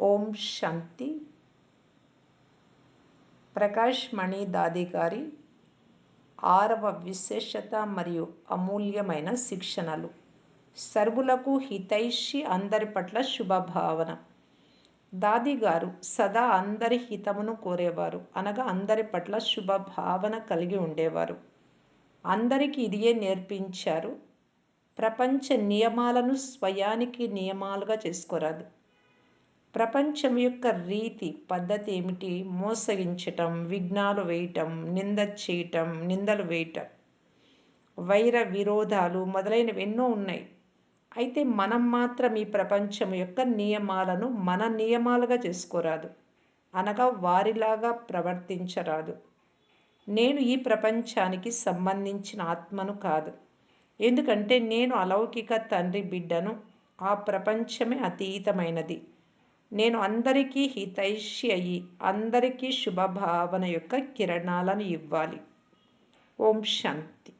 ఓం శాంతి. ప్రకాష్ మణి దాది గారి ఆరవ విశేషత మరియు అమూల్యమైన శిక్షణలు. సర్వులకు హితైషి అందరి పట్ల శుభభావన. దాది గారు సదా అందరి హితమును కోరేవారు అనగా అందరి పట్ల శుభభావన కలిగి ఉండేవారు. అందరికీ ఇదియే నేర్పించారు ప్రపంచ నియమాలను స్వయానికి నియమాలుగా చేసుకోరాదు. ప్రపంచం యొక్క రీతి పద్ధతి ఏమిటి? మోసగించటం విఘ్నాలు వేయటం నింద చేయటం నిందలు వేయటం. వైర విరోధాలు మొదలైనవి ఎన్నో ఉన్నాయి. అయితే మనం మాత్రం ఈ ప్రపంచం యొక్క నియమాలను మన నియమాలుగా చేసుకోరాదు. అనగా వారిలాగా ప్రవర్తించరాదు. నేను ఈ ప్రపంచానికి సంబంధించిన ఆత్మను కాదు. ఎందుకంటే నేను అలౌకిక తండ్రి బిడ్డను. ఆ ప్రపంచమే అతీతమైనది. నేను అందరికీ హితైషి అయ్యి అందరికీ శుభభావన యొక్క కిరణాలను ఇవ్వాలి. ఓం శాంతి.